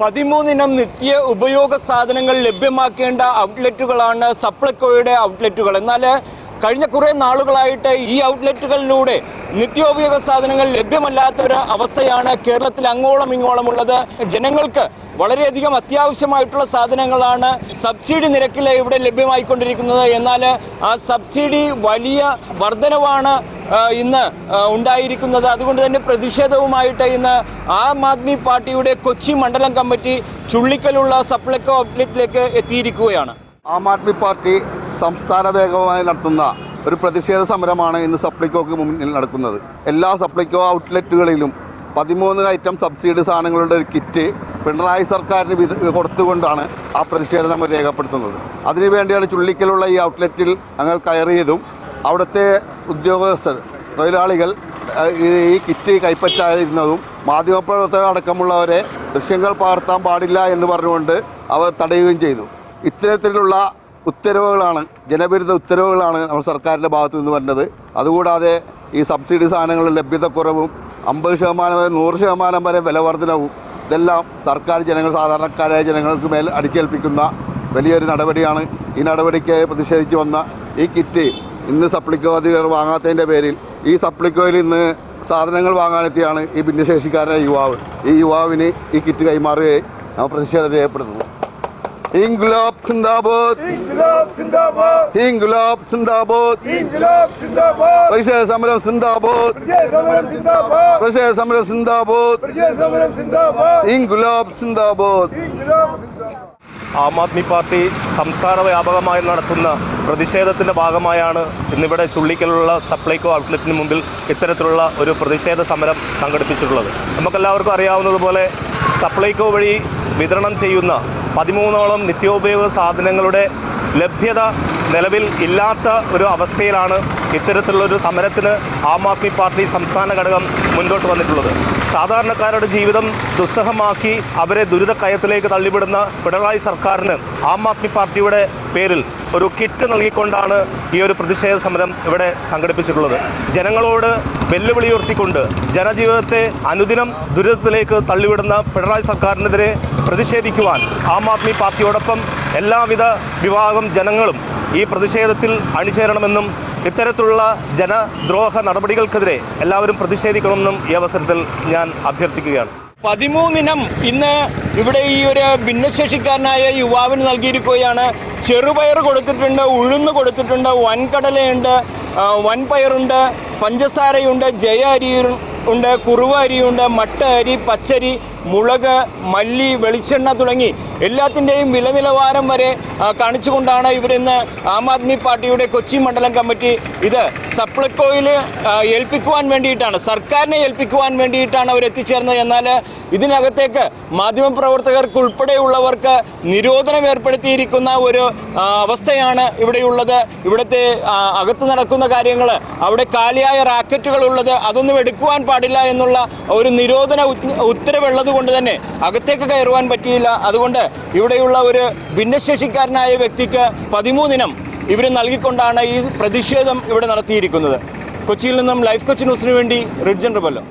പതിമൂന്നിനം നിത്യ ഉപയോഗ സാധനങ്ങൾ ലഭ്യമാക്കേണ്ട ഔട്ട്ലെറ്റുകളാണ് സപ്ലൈകോയുടെ ഔട്ട്ലെറ്റുകൾ. എന്നാൽ കഴിഞ്ഞ കുറേ നാളുകളായിട്ട് ഈ ഔട്ട്ലെറ്റുകളിലൂടെ നിത്യോപയോഗ സാധനങ്ങൾ ലഭ്യമല്ലാത്ത ഒരു അവസ്ഥയാണ് കേരളത്തിൽ അങ്ങോളം ഇങ്ങോളം ഉള്ളത്. ജനങ്ങൾക്ക് വളരെയധികം അത്യാവശ്യമായിട്ടുള്ള സാധനങ്ങളാണ് സബ്സിഡി നിരക്കിൽ ഇവിടെ ലഭ്യമായിക്കൊണ്ടിരിക്കുന്നത്. എന്നാൽ ആ സബ്സിഡി വലിയ വർധനവാണ് ഇന്ന് ഉണ്ടായിരിക്കുന്നത്. അതുകൊണ്ട് തന്നെ പ്രതിഷേധവുമായിട്ട് ഇന്ന് ആം ആദ്മി പാർട്ടിയുടെ കൊച്ചി മണ്ഡലം കമ്മിറ്റി ചുള്ളിക്കലുള്ള സപ്ലൈകോ ഔട്ട്ലെറ്റിലേക്ക് എത്തിയിരിക്കുകയാണ്. ആം ആദ്മി പാർട്ടി സംസ്ഥാന വേഗമായി നടത്തുന്ന ഒരു പ്രതിഷേധ സമരമാണ് ഇന്ന് സപ്ലൈകോക്ക് മുന്നിൽ നടക്കുന്നത്. എല്ലാ സപ്ലൈകോ ഔട്ട്ലെറ്റുകളിലും പതിമൂന്ന് ഐറ്റം സബ്സിഡി സാധനങ്ങളുടെ ഒരു കിറ്റ് പിണറായി സർക്കാരിന് വിത കൊടുത്തുകൊണ്ടാണ് ആ പ്രതിഷേധം നമ്മൾ രേഖപ്പെടുത്തുന്നത്. അതിനുവേണ്ടിയാണ് ചുള്ളിക്കലുള്ള ഈ ഔട്ട്ലെറ്റിൽ ഞങ്ങൾ കയറിയതും. അവിടുത്തെ ഉദ്യോഗസ്ഥർ തൊഴിലാളികൾ ഈ- കിറ്റ് കൈപ്പറ്റാതിരുന്നതും മാധ്യമപ്രവർത്തകർ അടക്കമുള്ളവരെ ദൃശ്യങ്ങൾ പകർത്താൻ പാടില്ല എന്ന് പറഞ്ഞുകൊണ്ട് അവർ തടയുകയും ചെയ്തു. ഇത്തരത്തിലുള്ള ഉത്തരവുകളാണ് ജനവിരുദ്ധ ഉത്തരവുകളാണ് നമ്മൾ സർക്കാരിന്റെ ഭാഗത്തു നിന്ന് വരുന്നത്. അതുകൂടാതെ ഈ സബ്സിഡി സാധനങ്ങളുടെ ലഭ്യതക്കുറവും അമ്പത് ശതമാനം വരെ നൂറ് ശതമാനം വരെ വില വർധനവും ഇതെല്ലാം സർക്കാർ ജനങ്ങൾ സാധാരണക്കാരായ ജനങ്ങൾക്ക് മേൽ അടിച്ചേൽപ്പിക്കുന്ന വലിയൊരു നടപടിയാണ് ഈ നടപടിക്ക് പ്രതിഷേധിച്ച് വന്ന ഈ കിറ്റ് ഇന്ന് സപ്ലിക്കോ അധികൃതർ വാങ്ങാത്തതിന്റെ പേരിൽ ഈ സപ്ലിക്കോയിൽ ഇന്ന് സാധനങ്ങൾ വാങ്ങാനെത്തിയാണ് ഈ ഭിന്നശേഷിക്കാരനായ യുവാവ് ഈ യുവാവിന് ഈ കിറ്റ് കൈമാറുകയും നമ്മൾ പ്രതിഷേധം രേഖപ്പെടുത്തുന്നു ഇൻഗുലാബ് സിന്ദാബാദ്! ഇൻഗുലാബ് സിന്ദാബാദ്! പ്രതിഷേധ സമരം സിന്ദാബാദ്! പ്രതിഷേധ സമരം സിന്ദാബാദ്! ഇൻഗുലാബ് സിന്ദാബാദ്! ആം ആദ്മി പാർട്ടി സംസ്ഥാന വ്യാപകമായി നടത്തുന്ന പ്രതിഷേധത്തിന്റെ ഭാഗമായാണ് ഇന്നിവിടെ ചുള്ളിക്കലുള്ള സപ്ലൈകോ ഔട്ട്ലെറ്റിന് മുമ്പിൽ ഇത്തരത്തിലുള്ള ഒരു പ്രതിഷേധ സമരം സംഘടിപ്പിച്ചിട്ടുള്ളത്. നമുക്കെല്ലാവർക്കും അറിയാവുന്നതുപോലെ സപ്ലൈകോ വഴി വിതരണം ചെയ്യുന്ന പതിമൂന്നോളം നിത്യോപയോഗ സാധനങ്ങളുടെ ലഭ്യത നിലവിൽ ഇല്ലാത്ത ഒരു അവസ്ഥയിലാണ് ഇത്തരത്തിലുള്ളൊരു സമരത്തിന് ആം ആദ്മി പാർട്ടി സംസ്ഥാന ഘടകം മുന്നോട്ട് വന്നിട്ടുള്ളത്. സാധാരണക്കാരുടെ ജീവിതം ദുസ്സഹമാക്കി അവരെ ദുരിതക്കയത്തിലേക്ക് തള്ളിവിടുന്ന പിണറായി സർക്കാരിന് ആം ആദ്മി പാർട്ടിയുടെ പേരിൽ ഒരു കിറ്റ് നൽകിക്കൊണ്ടാണ് ഈ ഒരു പ്രതിഷേധ സമരം ഇവിടെ സംഘടിപ്പിച്ചിട്ടുള്ളത്. ജനങ്ങളോട് വെല്ലുവിളി ഉയർത്തിക്കൊണ്ട് ജനജീവിതത്തെ അനുദിനം ദുരിതത്തിലേക്ക് തള്ളിവിടുന്ന പിണറായി സർക്കാരിനെതിരെ പ്രതിഷേധിക്കുവാൻ ആം ആദ്മി പാർട്ടിയോടൊപ്പം എല്ലാവിധ വിഭാഗം ജനങ്ങളും ഈ പ്രതിഷേധത്തിൽ അണിചേരണമെന്നും ഇത്തരത്തിലുള്ള ജനദ്രോഹ നടപടികൾക്കെതിരെ എല്ലാവരും പ്രതിഷേധിക്കണമെന്നും ഈ അവസരത്തിൽ ഞാൻ അഭ്യർത്ഥിക്കുകയാണ്. പതിമൂന്നിനം ഇന്ന് ഇവിടെ ഈ ഒരു ഭിന്നശേഷിക്കാരനായ യുവാവിന് നൽകിയിരിക്കുകയാണ്. ചെറുപയർ കൊടുത്തിട്ടുണ്ട് ഉഴുന്ന് കൊടുത്തിട്ടുണ്ട് വൻകടലയുണ്ട് വൻപയറുണ്ട് പഞ്ചസാരയുണ്ട് ജയ അരി ഉണ്ട് കുറുവ അരിയുണ്ട് മട്ട അരി പച്ചരി മുളക് മല്ലി വെളിച്ചെണ്ണ തുടങ്ങി എല്ലാത്തിന്റെയും വില നിലവാരം വരെ കാണിച്ചുകൊണ്ടാണ് ഇവരിന്ന് ആം ആദ്മി പാർട്ടിയുടെ കൊച്ചി മണ്ഡലം കമ്മിറ്റി ഇത് സപ്ലൈകോയിൽ ആ, ഏൽപ്പിക്കുവാൻ വേണ്ടിയിട്ടാണ് സർക്കാരിനെ ഏൽപ്പിക്കുവാൻ വേണ്ടിയിട്ടാണ് അവർ എത്തിച്ചേർന്നത്. എന്നാൽ ഇതിനകത്തേക്ക് മാധ്യമപ്രവർത്തകർക്ക് ഉൾപ്പെടെയുള്ളവർക്ക് നിരോധനം ഏർപ്പെടുത്തിയിരിക്കുന്ന ഒരു അവസ്ഥയാണ് ഇവിടെയുള്ളത്. ഇവിടുത്തെ അകത്ത് നടക്കുന്ന കാര്യങ്ങൾ അവിടെ കാലിയായ റാക്കറ്റുകൾ ഉള്ളത് അതൊന്നും എടുക്കുവാൻ പാടില്ല എന്നുള്ള ഒരു നിരോധന ഉത്- ഉത്തരവുള്ളത് കൊണ്ട് തന്നെ അകത്തേക്ക് കയറുവാൻ പറ്റിയില്ല. അതുകൊണ്ട് ഇവിടെയുള്ള ഒരു ഭിന്നശേഷിക്കാരനായ വ്യക്തിക്ക് പതിമൂന്നിനം ഇവർ നൽകിക്കൊണ്ടാണ് ഈ പ്രതിഷേധം ഇവിടെ നടത്തിയിരിക്കുന്നത്. കൊച്ചിയിൽ നിന്നും ലൈഫ് കൊച്ചി ന്യൂസിനു വേണ്ടി റിഡ്ജൻ റിബല്ലോ.